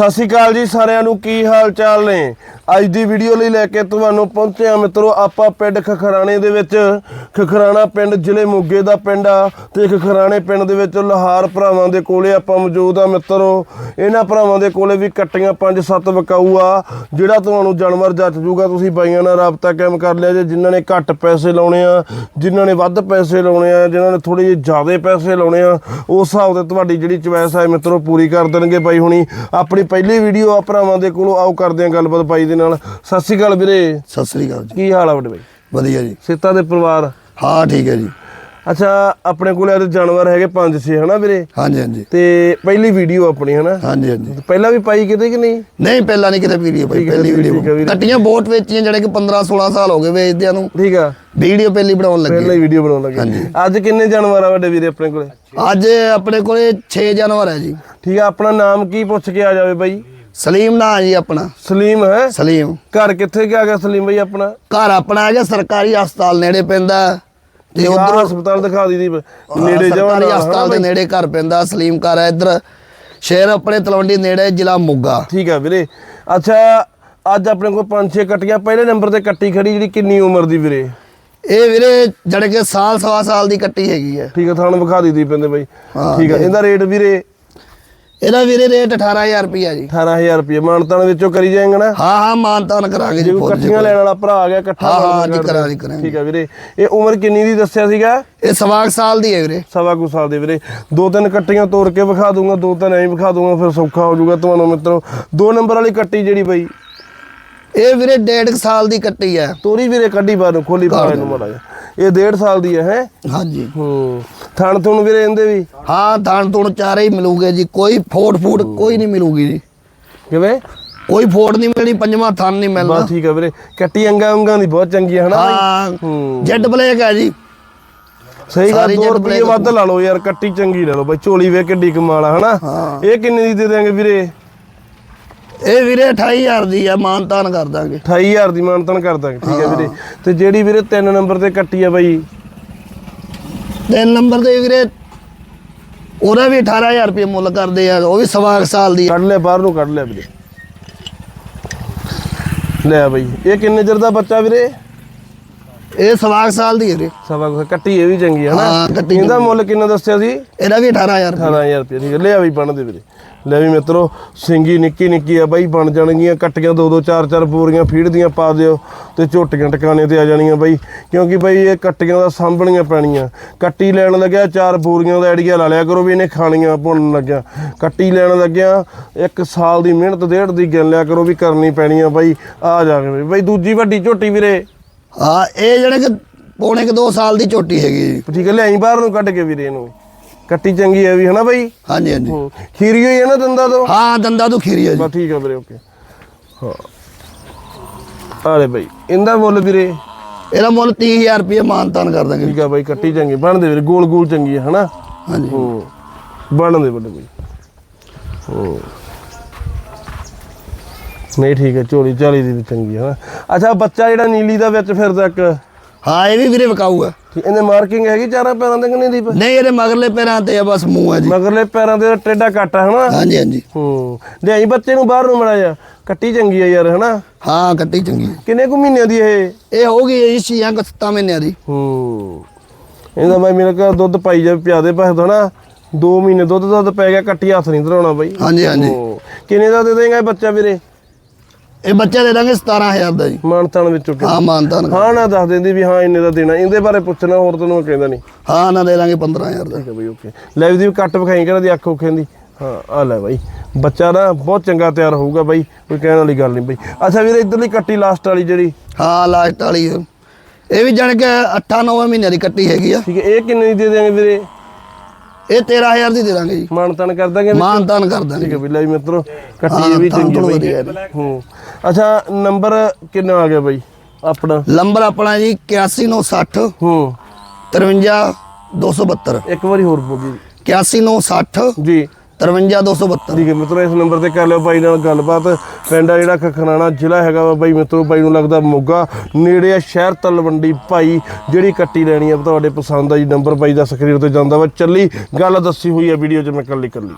ਸਤਿ ਸ਼੍ਰੀ ਅਕਾਲ ਜੀ ਸਾਰਿਆਂ ਨੂੰ, ਕੀ ਹਾਲ ਚਾਲ ਨੇ? ਅੱਜ ਦੀ ਵੀਡੀਓ ਲਈ ਲੈ ਕੇ ਤੁਹਾਨੂੰ ਪਹੁੰਚਿਆ ਆ ਮਿੱਤਰੋ, ਆਪਾਂ ਪਿੰਡ ਖਖਰਾਣੇ ਦੇ ਵਿੱਚ। ਖਖਰਾਣਾ ਪਿੰਡ ਜ਼ਿਲ੍ਹੇ ਮੋਗੇ ਦਾ ਪਿੰਡ ਆ ਤੇ ਖਖਰਾਣੇ ਪਿੰਡ ਦੇ ਵਿੱਚ ਲੋਹਾਰ ਭਰਾਵਾਂ ਦੇ ਕੋਲੇ ਆਪਾਂ ਮੌਜੂਦ ਆ ਮਿੱਤਰੋ। ਇਹਨਾਂ ਭਰਾਵਾਂ ਦੇ ਕੋਲੇ ਵੀ ਕੱਟੀਆਂ 5-7 ਵਿਕਾਊ ਆ, ਜਿਹੜਾ ਤੁਹਾਨੂੰ ਜਾਨਵਰ ਜੱਚ ਜੂਗਾ, ਤੁਸੀਂ ਬਾਈਆਂ ਨਾਲ ਰਾਬਤਾ ਕਾਇਮ ਕਰ ਲਿਆ ਜੇ, ਜਿਨ੍ਹਾਂ ਨੇ ਘੱਟ ਪੈਸੇ ਲਾਉਣੇ ਆ, ਜਿਨ੍ਹਾਂ ਨੇ ਵੱਧ ਪੈਸੇ ਲਾਉਣੇ ਆ, ਜਿਨ੍ਹਾਂ ਨੇ ਥੋੜੇ ਜਿਹੇ ਜ਼ਿਆਦਾ ਪੈਸੇ ਲਾਉਣੇ ਆ, ਉਸ ਹਿਸਾਬ ਤੇ ਤੁਹਾਡੀ ਜਿਹੜੀ ਚੁਆਇਸ ਆ ਮਿੱਤਰੋ ਪੂਰੀ ਕਰ ਦੇਣਗੇ ਬਾਈ ਹੁਣੀ। ਆਪਣੀ ਪਹਿਲੀ ਵੀਡੀਓ ਆ ਭਰਾਵਾਂ ਦੇ ਕੋਲੋਂ। ਆਓ ਕਰਦੇ ਆ ਗੱਲਬਾਤ ਬਾਈ ਦੇ ਨਾਲ। ਸਤਿ ਸ਼੍ਰੀ ਅਕਾਲ ਵੀਰੇ। ਸਤਿ ਸ੍ਰੀ ਅਕਾਲ ਜੀ। ਕੀ ਹਾਲ ਆ ਵੱਡੇ ਬਾਈ ਵਧੀਆ ਜੀ। ਸਿੱਤਾ ਦੇ ਪਰਿਵਾਰ? ਹਾਂ ਠੀਕ ਹੈ ਜੀ। ਅੱਛਾ ਆਪਣੇ ਕੋਲੇ ਅੱਜ ਜਾਨਵਰ ਹੈਗੇ 5-6 ਹਨਾ ਵੀਰੇ? ਹਾਂਜੀ ਹਾਂਜੀ। ਤੇ ਪਹਿਲੀ ਵੀਡੀਓ ਆਪਣੀ ਹਨਾ? ਹਾਂਜੀ ਹਾਂਜੀ। ਪਹਿਲਾਂ ਵੀ ਪਾਈ ਕਿਤੇ ਕਿ ਨਹੀਂ? ਨਹੀਂ ਪਹਿਲਾਂ ਨਹੀਂ ਕਿਤੇ ਵੀਡੀਓ ਹੈ, ਪਹਿਲੀ ਵੀਡੀਓ। ਕੱਟੀਆਂ ਬਹੁਤ ਵੇਚੀਆਂ ਜਿਹੜੇ ਕਿ 15 16 ਸਾਲ ਹੋ ਗਏ ਵੇਚਦਿਆਂ ਨੂੰ। ਠੀਕ ਆ। ਵੀਡੀਓ ਪਹਿਲੀ ਬਣਾਉਣ ਪਹਿਲਾਂ ਲੱਗੇ ਹੀ ਵੀਡੀਓ ਬਣਾਉਣ ਲੱਗੇ। ਅੱਜ ਕਿੰਨੇ ਜਾਨਵਰ ਆ ਵੱਡੇ ਵੀਰੇ ਆਪਣੇ ਕੋਲੇ? ਅੱਜ ਆਪਣੇ ਕੋਲੇ 6 ਜਾਨਵਰ ਹੈ ਜੀ। ਠੀਕ ਆ ਆਪਣਾ ਨਾਮ ਕੀ ਪੁੱਛ ਕੇ ਆ ਜਾਵੇ ਬਾਈ? ਸਲੀਮ ਨਾਂ ਜੀ ਆਪਣਾ। ਸਲੀਮ ਹੈ? ਸਲੀਮ। ਘਰ ਕਿੱਥੇ ਗਿਆ ਗਿਆ ਸਲੀਮ ਬਾਈ ਆਪਣਾ? ਘਰ ਆਪਣਾ ਹੈਗਾ ਸਰਕਾਰੀ ਹਸਪਤਾਲ ਨੇੜੇ ਪੈਂਦਾ ਤੇ ਉਧਰ ਹਸਪਤਾਲ ਦਿਖਾ ਦੀ ਦੀ ਨੇੜੇ ਜਾਵਾਂ ਸਰਕਾਰੀ ਹਸਪਤਾਲ ਦੇ ਨੇੜੇ ਘਰ ਪੈਂਦਾ ਸਲੀਮ ਘਰ ਹੈ ਇੱਧਰ। ਸ਼ਹਿਰ ਆਪਣੇ ਤਲਵੰਡੀ ਨੇੜੇ ਜ਼ਿਲ੍ਹਾ ਮੋਗਾ। ਠੀਕ ਆ ਵੀਰੇ। ਅੱਛਾ ਅੱਜ ਆਪਣੇ ਕੋਲ ਪੰਜ ਛੇ ਕੱਟੀਆਂ ਪਹਿਲੇ ਨੰਬਰ ਤੇ ਕੱਟੀ ਖੜੀ ਜਿਹੜੀ ਕਿੰਨੀ ਉਮਰ ਦੀ ਵੀਰੇ? ਇਹ ਵੀਰੇ ਜਿਹੜੇ ਕਿ ਸਾਲ ਸਵਾ ਸਾਲ ਦੀ ਕੱਟੀ ਹੈਗੀ ਹੈ। ਠੀਕ ਆ ਤੁਹਾਨੂੰ ਵਿਖਾ ਦੀ ਦੀ ਪੈਂਦੇ ਬਾਈ। ਹਾਂ, ਠੀਕ ਆ ਇਹਦਾ ਰੇਟ ਵੀਰੇ ਇਹਦਾ ਵੀਰੇ ਰੇਟ 18000 ਰੁਪਿਆ ਜੀ। 18000 ਰੁਪਏ ਮਾਨਤਾਨ ਵਿੱਚੋਂ ਕਰੀ ਜਾਏਗਾ ਨਾ? ਹਾਂ ਹਾਂ ਮਾਨਤਾਨ ਕਰਾਂਗੇ ਜੇ ਜੀ ਕੋਈ ਜੀ। ਲੈਣ ਵਾਲਾ ਭਰਾ ਆ ਗਿਆ ਇਕੱਠਾ ਹਾਂ, ਹਾਂ, ਜੀ, ਕਰ ਦਿਓ। ਕਰਾਂਗੇ। ਠੀਕ ਆ ਵੀਰੇ। ਇਹ ਉਮਰ ਕਿੰਨੀ ਦੀ ਦੱਸਿਆ ਸੀਗਾ? ਇਹ ਸਵਾਗ ਸਾਲ ਦੀ ਹੈ ਵੀਰੇ। ਸਵਾ ਕੁ ਸਾਲ ਦੇ ਵੀਰੇ। ਦੋ ਤਿੰਨ ਕੱਟੀਆਂ ਤੋੜ ਕੇ ਵਿਖਾ ਦੂੰਗਾ ਦੋ ਤਿੰਨ ਐਂ ਵਿਖਾ ਦੂੰਗਾ ਫਿਰ ਸੌਖਾ ਹੋ ਜਾਊਗਾ ਤੁਹਾਨੂੰ ਮਿੱਤਰੋ। ਦੋ ਨੰਬਰ ਵਾਲੀ ਕੱਟੀ ਜਿਹੜੀ ਬਈ। ਇਹ ਵੀਰੇ ਡੇਢ ਕੁ ਸਾਲ ਦੀ ਕੱਟੀ ਹੈ। ਤੋਰੀ ਵੀਰੇ ਕੱਢੀ ਬਾਹਰ ਖੋਲੀ ਬਾਹਰ ਨੂੰ ਮਾੜਾ ਇਹ ਡੇਢ ਸਾਲ ਦੀ ਹੈ ਹੈ? ਹਾਂਜੀ। ਹੂੰ। ਥਣ ਥੁਣ ਵੀਰੇ ਇਹਦੇ ਵੀ। ਹਾਂ ਥਾਣ ਤੁਣ ਚਾਰੇ ਹੀ ਮਿਲੂਗੇ ਜੀ। ਕੋਈ ਫੋੜ ਫੂੜ ਕੋਈ ਨਹੀਂ ਮਿਲੂਗੀ ਜੀ। ਕਿਵੇਂ? ਕੋਈ ਫੋੜ ਨਹੀਂ ਮਿਲਣੀ ਪੰਜਵਾਂ ਥਾਨ ਨਹੀਂ ਮਿਲਣਾ। ਬਸ ਠੀਕ ਹੈ ਵੀਰੇ। ਕੱਟੀ ਅੰਗਾ ਅੰਗਾ ਦੀ ਬਹੁਤ ਚੰਗੀ ਹੈ ਹਨਾ? ਹਾਂ ਜੈਡ ਬਲੈਕ ਹੈ ਜੀ। ਸਹੀ ਗੱਲ ਸਾਰੀ 2 jet ਰੁਪਏ ਵੱਧ ਲਾ ਲਓ ਯਾਰ ਕੱਟੀ ਚੰਗੀ ਲੈ ਲਓ ਬਈ। ਝੋਲੀ ਵੇ ਕਿੱਡੀ ਕਮਾਲ ਆ ਹਨਾ। ਇਹ ਕਿੰਨੇ ਦੀ ਦੇ ਦੇਾਂਗੇ ਵੀਰੇ? ਇਹ ਵੀਰੇ 28000 ਦੀ ਹੈ ਮਾਨਤਾਨ ਕਰ ਦਾਂਗੇ। 28000 ਦੀ ਮਾਨਤਨ ਕਰ ਦਾਂਗੇ ਠੀਕ ਹੈ। ਵੀਰੇ। ਤੇ ਜਿਹੜੀ ਵੀਰੇ 3 ਨੰਬਰ ਤੇ ਕੱਟੀ ਆ ਬਈ ਤਿੰਨ ਨੰਬਰ ਤੇ ਵੀਰੇ, ਉਹਦਾ ਵੀ 18000 ਰੁਪਏ ਮੁੱਲ ਕਰਦੇ ਆ, ਉਹ ਵੀ ਸਵਾ ਸਾਲ ਦੀ ਕੱਢ ਲਿਆ ਬਾਹਰ ਨੂੰ ਕੱਢ ਲਿਆ ਵੀਰੇ। ਲੈ ਬਈ, ਇਹ ਕਿੰਨੇ ਚਿਰ ਦਾ ਬੱਚਾ ਵੀਰੇ? ਇਹ ਸਵਾ ਕੁ ਸਾਲ ਦੀ ਹੈ ਵੀਰੇ ਸਵਾ ਕੁ- ਕੱਟੀ ਇਹ ਵੀ ਚੰਗੀ ਹੈ ਨਾ ਕੱਟੀ ਇਹਦਾ ਮੁੱਲ ਕਿੰਨਾ ਦੱਸਿਆ ਸੀ? ਇਹਦਾ ਵੀ 18000 18000 ਰੁਪਏ ਠੀਕ ਹੈ ਲਿਆ ਵੀ ਬਣ ਦੇ ਵੀਰੇ। ਲੈ ਵੀ ਮਿੱਤਰੋ ਸਿੰਗੀ ਨਿੱਕੀ ਨਿੱਕੀ ਆ ਬਾਈ ਬਣ ਜਾਣਗੀਆਂ ਕੱਟੀਆਂ ਦੋ ਦੋ ਚਾਰ ਚਾਰ ਬੋਰੀਆਂ ਫੀਡ ਦੀਆਂ ਪਾ ਦਿਓ ਤੇ ਝੋਟੀਆਂ ਟਿਕਾਣੇ ਤੇ ਆ ਜਾਣੀਆਂ ਬਾਈ। ਕਿਉਂਕਿ ਬਾਈ ਇਹ ਕੱਟੀਆਂ ਦਾ ਸਾਂਭਣੀਆਂ ਪੈਣੀਆਂ। ਕੱਟੀ ਲੈਣ ਲੱਗਿਆ ਚਾਰ ਬੋਰੀਆਂ ਦਾ ਆਈਡੀਆ ਲਾ ਲਿਆ ਕਰੋ ਵੀ ਇਹਨੇ ਖਾਣੀਆਂ ਭੁੰਨ ਲੱਗਿਆ। ਕੱਟੀ ਲੈਣ ਲੱਗਿਆ ਇੱਕ ਸਾਲ ਦੀ ਮਿਹਨਤ ਡੇਢ ਦੀ ਗਿਣ ਲਿਆ ਕਰੋ ਵੀ ਕਰਨੀ ਪੈਣੀ ਆ ਬਾਈ। ਆ ਜਾ ਕੇ ਬਾਈ ਦੂਜੀ ਵੱਡੀ ਝੋਟੀ ਵੀਰੇ। ਹਾਂ ਇਹ ਜਿਹੜੇ ਕਿ ਪੌਣੇ ਕਿ 2 ਸਾਲ ਦੀ ਝੋਟੀ ਹੈਗੀ ਜੀ। ਠੀਕ ਹੈ ਲਿਆਈ ਬਾਹਰ ਨੂੰ ਕੱਢ ਕੇ ਵੀਰੇ ਇਹਨੂੰ ਕੱਟੀ ਚੰਗੀ ਹੈ ਵੀ ਹਨਾ ਬਾਈ? ਹਾਂਜੀ ਹਾਂਜੀ। ਹੂੰ। ਖੀਰੀ ਹੋਈ ਹੈ ਨਾ ਦੰਦਾਂ ਤੋਂ? ਹਾਂ ਦੰਦਾ ਤੋਂ ਖੀਰੀ ਹੈ ਜੀ। ਬਸ ਠੀਕ ਆ ਵੀਰੇ ਓਕੇ। ਹਾਂ। ਆਲੇ ਬਾਈ ਇਹਦਾ ਮੁੱਲ ਵੀਰੇ? ਇਹਦਾ ਮੁੱਲ 30000 ਰੁਪਏ ਮਾਨਤਾਨ ਕਰ ਦਾਂਗੇ ਠੀਕ ਆ ਬਾਈ ਕੱਟੀ ਚੰਗੀ ਬਣਦੇ ਵੀਰੇ ਗੋਲ ਗੋਲ ਚੰਗੀ ਹੈ ਹਨਾ? ਹਾਂਜੀ। ਹੂੰ। ਬਣਦੇ ਵੱਡੇ ਬਾਈ। ਹੂੰ। ਨਹੀਂ ਠੀਕ ਹੈ ਝੋਲੀ ਝਾਲੀ ਦੀ ਵੀ ਚੰਗੀ ਹੈ ਹਨਾ ਅੱਛਾ ਬੱਚਾ ਜਿਹੜਾ ਨੀਲੀ ਦਾ ਵਿੱਚ ਫਿਰਦਾ ਇੱਕ। ਹਾਂ ਇਹ ਵੀ ਵੀਰੇ ਵਿਕਾਊ ਹੈ ਠੀਕ, ਇਹਦੇ ਮਾਰਕਿੰਗ ਹੈਗੀ ਚਾਰਾਂ ਪੈਰਾਂ ਦੇ ਕਿ ਨਹੀਂ ਦੀਪ? ਨਹੀਂ ਇਹਦੇ ਮਗਰਲੇ ਪੈਰਾਂ ਤੇ ਆ ਬਸ ਮੂੰਹ ਹੈ ਜੀ। ਮਗਰਲੇ ਪੈਰਾਂ ਦੇ ਟੇਡਾ ਕੱਟ ਹੈ ਹਨਾ? ਹਾਂਜੀ ਹਾਂਜੀ। ਹੂੰ। ਲਿਆਈ ਬੱਚੇ ਨੂੰ ਬਾਹਰ ਨੂੰ ਮੜਾ ਜਾ। ਕੱਟੀ ਚੰਗੀ ਹੈ ਯਾਰ ਹਨਾ? ਹਾਂ ਕੱਟੀ ਚੰਗੀ। ਕਿੰਨੇ ਕੁ ਮਹੀਨਿਆਂ ਦੀ ਇਹ? ਇਹ ਹੋਊਗੀ ਜੀ ਛੀਆਂ ਕੁ ਸੱਤਾਂ ਮਹੀਨਿਆਂ ਦੀ। ਹੂੰ। ਇਹਦਾ ਬਾਈ ਮੇਰੇ ਕੋਲ ਦੁੱਧ ਪਾਈ ਜਾ ਪਿਆਦੇ ਪੈਸੇ ਤੋਂ ਨਾ 2 ਮਹੀਨੇ ਦੁੱਧ ਦੁੱਧ ਪੈ ਗਿਆ ਕੱਟੀ ਹੱਥ ਨਹੀਂ ਧਰਾਉਣਾ ਬਾਈ। ਹਾਂਜੀ ਹਾਂਜੀ। ਕਿੰਨੇ ਦਾ ਦੇ ਦੇਂਗਾ ਇਹ ਬੱਚਾ ਵੀਰੇ? ਇਹ ਬੱਚਾ ਦੇ ਦਾਂਗੇ 17000 ਦਾ ਜੀ। ਮਾਨਤਾਨ ਵਿੱਚੋਂ ਕਿ ਹਾਂ ਮਾਨਤਾਨ ਹਾਂ ਨਾ ਦੱਸ ਦਿੰਦੀ ਵੀ ਹਾਂ ਇੰਨੇ ਦਾ ਦੇਣਾ। ਇਹਦੇ ਬਾਰੇ ਪੁੱਛਣਾ ਹੋਰ ਤੈਨੂੰ ਕਹਿੰਦਾ ਨਹੀਂ। ਹਾਂ ਨਾ ਦੇ ਦਾਂਗੇ 15000 ਦਾ। ਠੀਕ ਹੈ ਬਾਈ ਓਕੇ। ਲੈ ਵੀ ਦੀ ਕੱਟ ਵਿਖਾਈ ਕਿਹੜਾ ਦੀ ਅੱਖ ਔਖੇ ਦੀ। ਹਾਂ ਆ ਲੈ ਬਾਈ। ਬੱਚਾ ਨਾ ਬਹੁਤ ਚੰਗਾ ਤਿਆਰ ਹੋਊਗਾ ਬਾਈ ਕੋਈ ਕਹਿਣ ਵਾਲੀ ਗੱਲ ਨਹੀਂ ਬਾਈ। ਅੱਛਾ ਵੀਰੇ ਇਧਰਲੀ ਕੱਟੀ ਲਾਸਟ ਵਾਲੀ ਜਿਹੜੀ? ਹਾਂ ਲਾਸਟ ਵਾਲੀ। ਇਹ ਵੀ ਜਾਣ ਕੇ 8-9 ਮਹੀਨਿਆਂ ਦੀ ਕੱਟੀ ਹੈਗੀ ਆ। ਠੀਕ ਹੈ ਇਹ ਕਿੰਨੇ ਦੀ ਦੇ ਦੇਂਗੇ ਵੀਰੇ? ਇਹ 13000 ਦੀ ਦੇ ਦਾਂਗੇ ਜੀ। ਮਾਨਤਾਨ ਕਰ ਦਾਂਗੇ ਮਾਨਤਾਨ ਕਰ ਦਾਂਗੇ ਠੀਕ ਹੈ ਬਿੱਲਾ ਜੀ ਮਿੱਤਰੋ ਕੱਟੀ ਹਾਂ, ਇਹ ਵੀ ਚੰਗੀ ਵਧੀਆ ਹੂੰ। ਅੱਛਾ ਨੰਬਰ ਕਿੰਨਾ ਆ ਗਿਆ ਬਾਈ? ਆਪਣਾ? ਨੰਬਰ ਆਪਣਾ ਜੀ 819060 ਹੂੰ। 53272 ਇੱਕ ਵਾਰੀ ਹੋਰ ਬੋਲੀ। 819060 ਜੀ। 53272. ਠੀਕ ਹੈ ਮਿੱਤਰੋ, ਇਸ ਨੰਬਰ ਤੇ ਕਰ ਲਿਓ ਬਾਈ ਨਾਲ ਗੱਲਬਾਤ। ਪਿੰਡ ਆ ਜਿਹੜਾ ਖਖਰਾਣਾ ਜ਼ਿਲ੍ਹਾ ਹੈਗਾ ਵਾ ਬਾਈ ਮਿੱਤਰੋ, ਬਾਈ ਨੂੰ ਲੱਗਦਾ ਮੋਗਾ। ਨੇੜੇ ਆ ਸ਼ਹਿਰ ਤਲਵੰਡੀ ਭਾਈ, ਜਿਹੜੀ ਕੱਟੀ ਲੈਣੀ ਆ, ਤੁਹਾਡੇ ਪਸੰਦ ਆ ਜੀ ਨੰਬਰ ਬਾਈ ਦਾ ਸਕਰੀਨ ਤੇ ਜਾਂਦਾ ਵਾ। ਚੱਲੀ, ਗੱਲ ਦੱਸੀ ਹੋਈ ਆ, ਵੀਡੀਓ 'ਚ ਮੈਂ ਕੱਲੀ ਕੱਲੀ